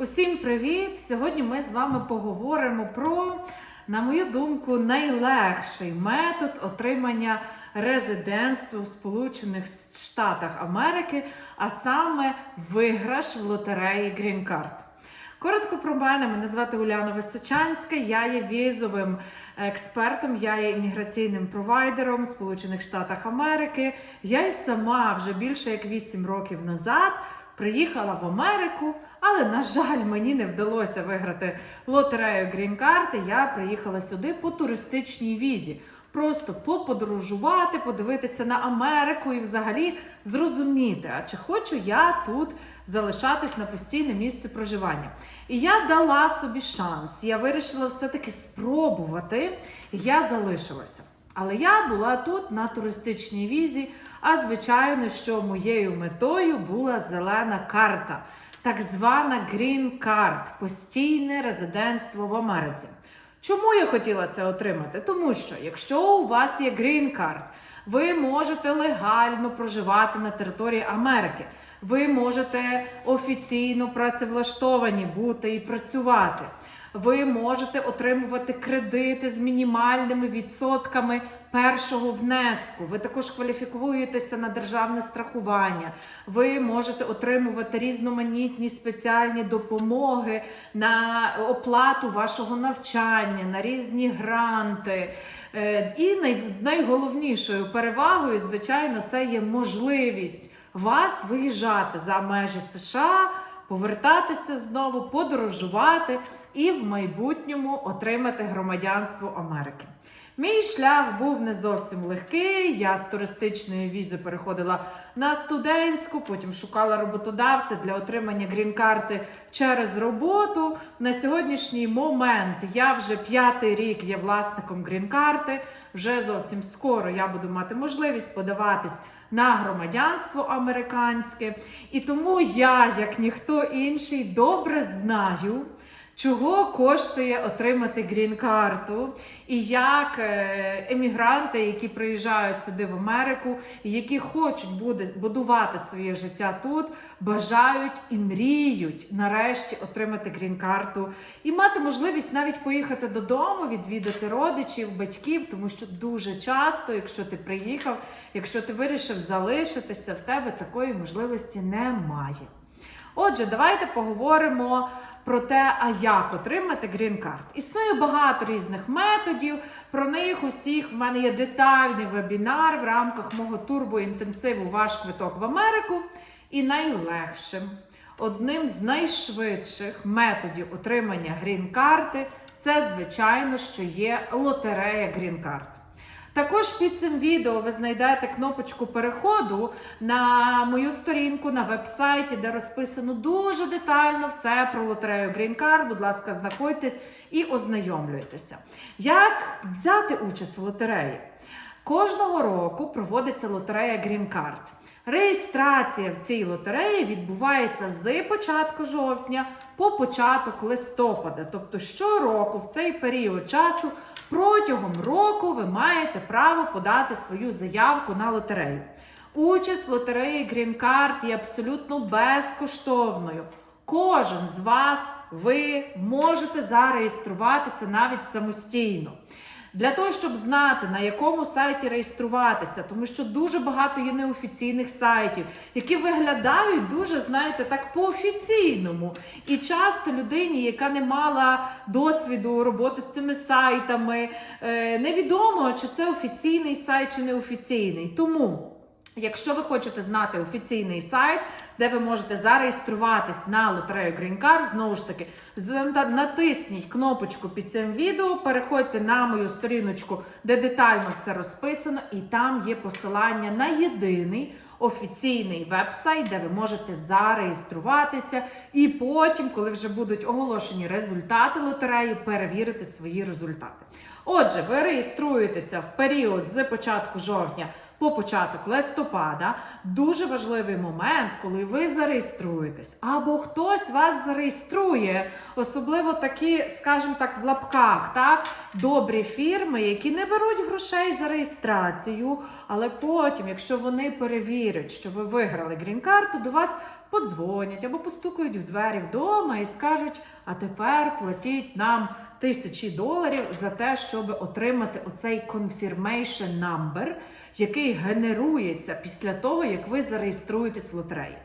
Усім привіт! Сьогодні ми з вами поговоримо про, на мою думку, найлегший метод отримання резидентства в Сполучених Штатах Америки, а саме виграш в лотереї Green Card. Коротко про мене, мене звати Уляна Височанська, я є візовим експертом, я є імміграційним провайдером в Сполучених Штатах Америки. Я й сама вже більше як 8 років назад приїхала в Америку, але, на жаль, мені не вдалося виграти лотерею Card. Я приїхала сюди по туристичній візі. Просто поподорожувати, подивитися на Америку і взагалі зрозуміти, а чи хочу я тут залишатись на постійне місце проживання. І я дала собі шанс. Я вирішила все-таки спробувати, і я залишилася. Але я була тут на туристичній візі. А звичайно, що моєю метою була зелена карта, так звана Green Card – постійне резидентство в Америці. Чому я хотіла це отримати? Тому що якщо у вас є Green Card, ви можете легально проживати на території Америки. Ви можете офіційно працевлаштовані бути і працювати. Ви можете отримувати кредити з мінімальними відсотками першого внеску. Ви також кваліфікуєтеся на державне страхування. Ви можете отримувати різноманітні спеціальні допомоги на оплату вашого навчання, на різні гранти. Е, І най- найголовнішою перевагою, звичайно, це є можливість вас виїжджати за межі США, повертатися знову, подорожувати і в майбутньому отримати громадянство Америки. Мій шлях був не зовсім легкий. Я з туристичної візи переходила на студентську, потім шукала роботодавця для отримання грін-карти через роботу. На сьогоднішній момент я вже п'ятий рік є власником грін-карти. Вже зовсім скоро я буду мати можливість подаватись на громадянство американське. І тому я, як ніхто інший, добре знаю. Чого коштує отримати грін-карту, і як е, емігранти, які приїжджають сюди в Америку, які хочуть будувати своє життя тут, бажають і мріють нарешті отримати грін-карту і мати можливість навіть поїхати додому, відвідати родичів, батьків, тому що дуже часто, якщо ти приїхав, якщо ти вирішив залишитися, в тебе такої можливості немає. Отже, давайте поговоримо про те, а як отримати грін-карт. Існує багато різних методів. Про них усіх в мене є детальний вебінар в рамках мого турбоінтенсиву Ваш квиток в Америку. І найлегшим, одним з найшвидших методів отримання грін-карти це, звичайно, що є лотерея грін-карт. Також під цим відео ви знайдете кнопочку переходу на мою сторінку на веб-сайті, де розписано дуже детально все про лотерею Green Card. Будь ласка, знаходьтесь і ознайомлюйтеся. Як взяти участь в лотереї? Кожного року проводиться лотерея Green Card. Реєстрація в цій лотереї відбувається з початку жовтня по початок листопада. Тобто щороку в цей період часу протягом року ви маєте право подати свою заявку на лотерею. Участь в лотереї Green Card є абсолютно безкоштовною. Кожен з вас ви можете зареєструватися навіть самостійно. Для того, щоб знати, на якому сайті реєструватися, тому що дуже багато є неофіційних сайтів, які виглядають дуже, знаєте, так по-офіційному. І часто людині, яка не мала досвіду роботи з цими сайтами, е, невідомо, чи це офіційний сайт, чи неофіційний. Тому. Якщо ви хочете знати офіційний сайт, де ви можете зареєструватись на лотерею Green Card, знову ж таки, натисніть кнопочку під цим відео, переходьте на мою сторіночку, де детально все розписано, і там є посилання на єдиний офіційний веб-сайт, де ви можете зареєструватися, і потім, коли вже будуть оголошені результати лотереї, перевірити свої результати. Отже, ви реєструєтеся в період з початку жовтня по початок листопада. Дуже важливий момент, коли ви зареєструєтесь, або хтось вас зареєструє, особливо такі, скажімо так, в лапках, так, добрі фірми, які не беруть грошей за реєстрацію, але потім, якщо вони перевірять, що ви виграли грін-карту, до вас подзвонять або постукають в двері вдома і скажуть: а тепер платіть нам тисячі доларів за те, щоб отримати оцей confirmation number, який генерується після того, як ви зареєструєтесь в лотереї.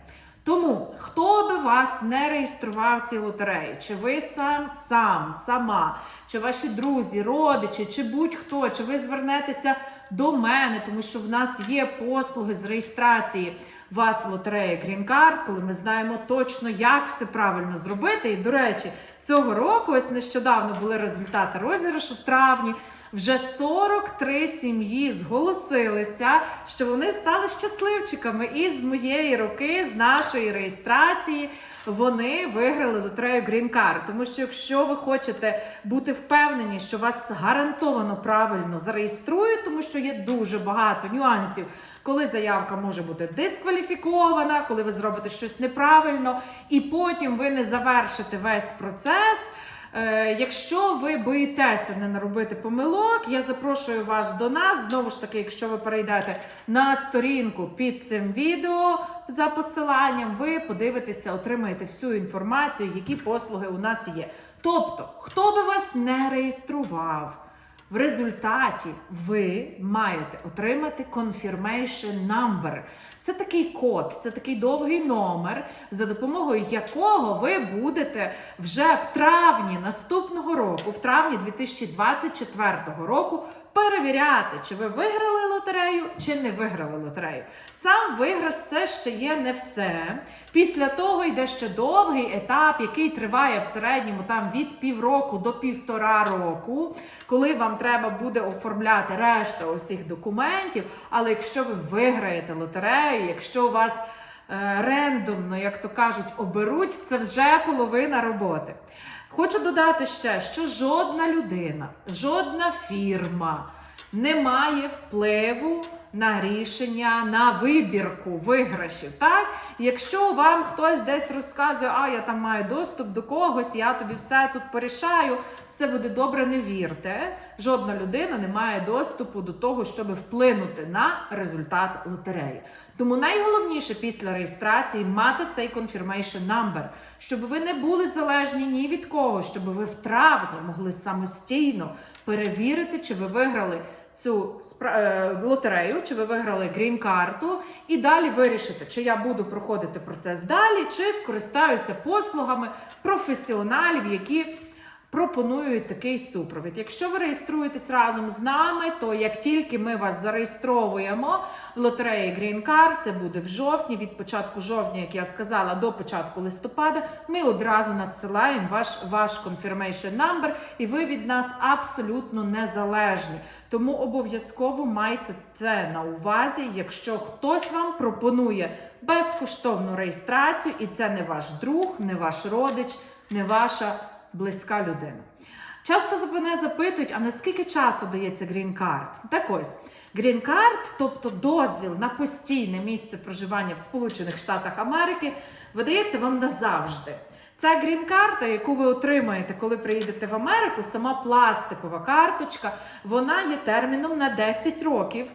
Тому, хто би вас не реєстрував в цій лотереї, чи ви сам, сам, сама, чи ваші друзі, родичі, чи будь-хто, чи ви звернетеся до мене, тому що в нас є послуги з реєстрації вас лотереї Green коли ми знаємо точно, як все правильно зробити. І, до речі, цього року, ось нещодавно були результати розіграшу в травні. Вже 43 сім'ї зголосилися, що вони стали щасливчиками. І з моєї руки, з нашої реєстрації, вони виграли лотерею Green Card. Тому що якщо ви хочете бути впевнені, що вас гарантовано правильно зареєструють, тому що є дуже багато нюансів. Коли заявка може бути дискваліфікована, коли ви зробите щось неправильно, і потім ви не завершите весь процес. Е, Якщо ви боїтеся не наробити помилок, я запрошую вас до нас. Знову ж таки, якщо ви перейдете на сторінку під цим відео за посиланням, ви подивитеся, отримаєте всю інформацію, які послуги у нас є. Тобто, хто би вас не реєстрував, в результаті ви маєте отримати confirmation number. Це такий код, це такий довгий номер, за допомогою якого ви будете вже в травні наступного року, в травні 2024 року, перевіряти, чи ви виграли лотерею, чи не виграли лотерею. Сам виграш це ще є не все. Після того йде ще довгий етап, який триває в середньому там від півроку до півтора року, коли вам треба буде оформляти решта усіх документів. Але якщо ви виграєте лотерею, якщо у вас е, рендомно, як то кажуть, оберуть, це вже половина роботи. Хочу додати ще, що жодна людина, жодна фірма не має впливу на рішення, на вибірку виграшів. Так? Якщо вам хтось десь розказує, а я там маю доступ до когось, я тобі все тут порішаю, все буде добре, не вірте. Жодна людина не має доступу до того, щоб вплинути на результат лотереї. Тому найголовніше після реєстрації мати цей confirmation number, щоб ви не були залежні ні від кого, щоб ви в травні могли самостійно перевірити, чи ви виграли цю е, лотерею, чи ви виграли грін-карту, і далі вирішити, чи я буду проходити процес далі, чи скористаюся послугами професіоналів, які пропонують такий супровід. Якщо ви реєструєтесь разом з нами, то як тільки ми вас зареєстровуємо лотереї Green Card, це буде в жовтні, від початку жовтня, як я сказала, до початку листопада, ми одразу надсилаємо ваш, ваш confirmation number, і ви від нас абсолютно незалежні. Тому обов'язково майте це на увазі, якщо хтось вам пропонує безкоштовну реєстрацію, і це не ваш друг, не ваш родич, не ваша близька людина. Часто мене запитують, а наскільки часу дається Card? Так ось, Card, тобто дозвіл на постійне місце проживання в Сполучених Штатах Америки, видається вам назавжди. Ця грін-карта, яку ви отримаєте, коли приїдете в Америку, сама пластикова карточка, вона є терміном на 10 років.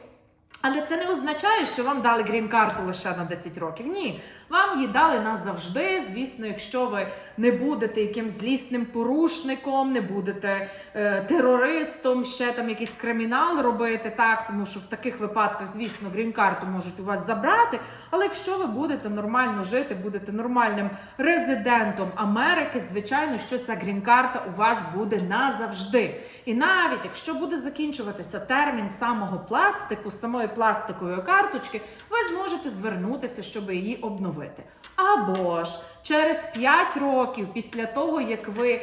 Але це не означає, що вам дали грін-карту лише на 10 років. Ні, вам її дали назавжди. Звісно, якщо ви не будете якимсь злісним порушником, не будете е, терористом, ще там якийсь кримінал робити, так, тому що в таких випадках, звісно, грін-карту можуть у вас забрати. Але якщо ви будете нормально жити, будете нормальним резидентом Америки, звичайно, що ця грін-карта у вас буде назавжди. І навіть якщо буде закінчуватися термін самого пластику, самої пластикової карточки, ви зможете звернутися, щоб її обновити. Або ж через 5 років після того, як ви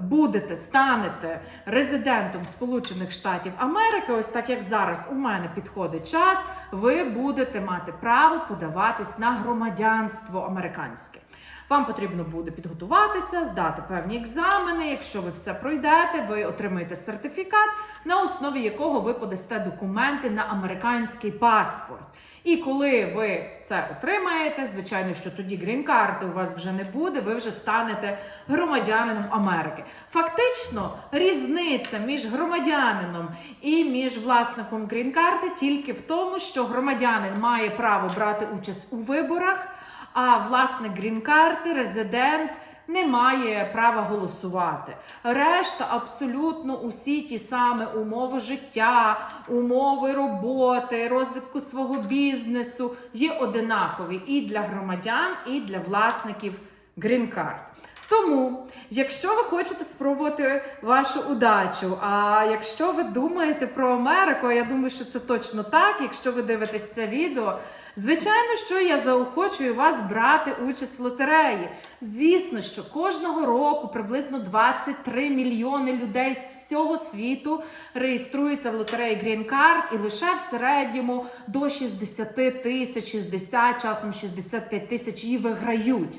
будете станете резидентом Сполучених Штатів Америки, ось так як зараз у мене підходить час, ви будете мати право подаватись на громадянство американське. Вам потрібно буде підготуватися, здати певні екзамени. Якщо ви все пройдете, ви отримаєте сертифікат, на основі якого ви подасте документи на американський паспорт. І коли ви це отримаєте, звичайно, що тоді грін-карти у вас вже не буде, ви вже станете громадянином Америки. Фактично, різниця між громадянином і між власником грін-карти тільки в тому, що громадянин має право брати участь у виборах. А власне грін-карти, резидент не має права голосувати. Решта абсолютно усі ті самі умови життя, умови роботи, розвитку свого бізнесу є одинакові і для громадян, і для власників грін-карт. Тому, якщо ви хочете спробувати вашу удачу, а якщо ви думаєте про Америку, я думаю, що це точно так, якщо ви дивитесь це відео, звичайно, що я заохочую вас брати участь в лотереї. Звісно, що кожного року приблизно 23 мільйони людей з всього світу реєструються в лотереї Green Card і лише в середньому до 60 тисяч, 60, часом 65 тисяч її виграють.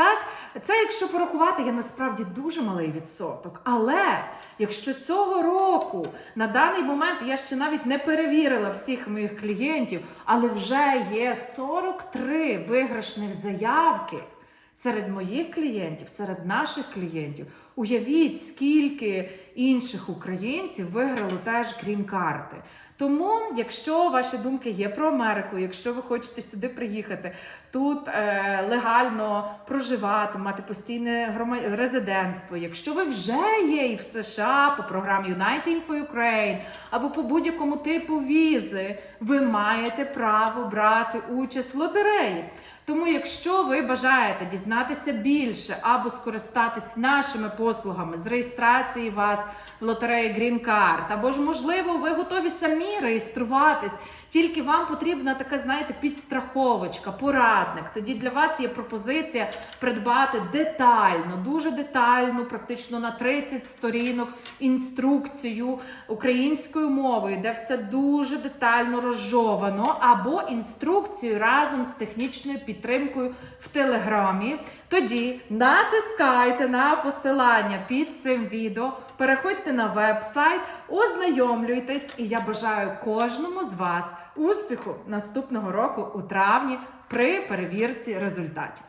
Так, це якщо порахувати, є насправді дуже малий відсоток. Але якщо цього року на даний момент я ще навіть не перевірила всіх моїх клієнтів, але вже є 43 виграшних заявки серед моїх клієнтів, серед наших клієнтів. Уявіть, скільки інших українців виграло теж грін-карти. Тому, якщо ваші думки є про Америку, якщо ви хочете сюди приїхати, тут е, легально проживати, мати постійне резидентство, якщо ви вже є і в США по програмі United for Ukraine або по будь-якому типу візи, ви маєте право брати участь в лотереї. Тому, якщо ви бажаєте дізнатися більше або скористатись нашими послугами з реєстрації вас лотереї Green Card, або ж, можливо, ви готові самі реєструватись, тільки вам потрібна така, знаєте, підстраховочка, порадник. Тоді для вас є пропозиція придбати детально, дуже детальну, практично на 30 сторінок інструкцію українською мовою, де все дуже детально розжовано, або інструкцію разом з технічною підтримкою в Телеграмі. Тоді натискайте на посилання під цим відео, переходьте на веб-сайт, ознайомлюйтесь, і я бажаю кожному з вас успіху наступного року у травні при перевірці результатів.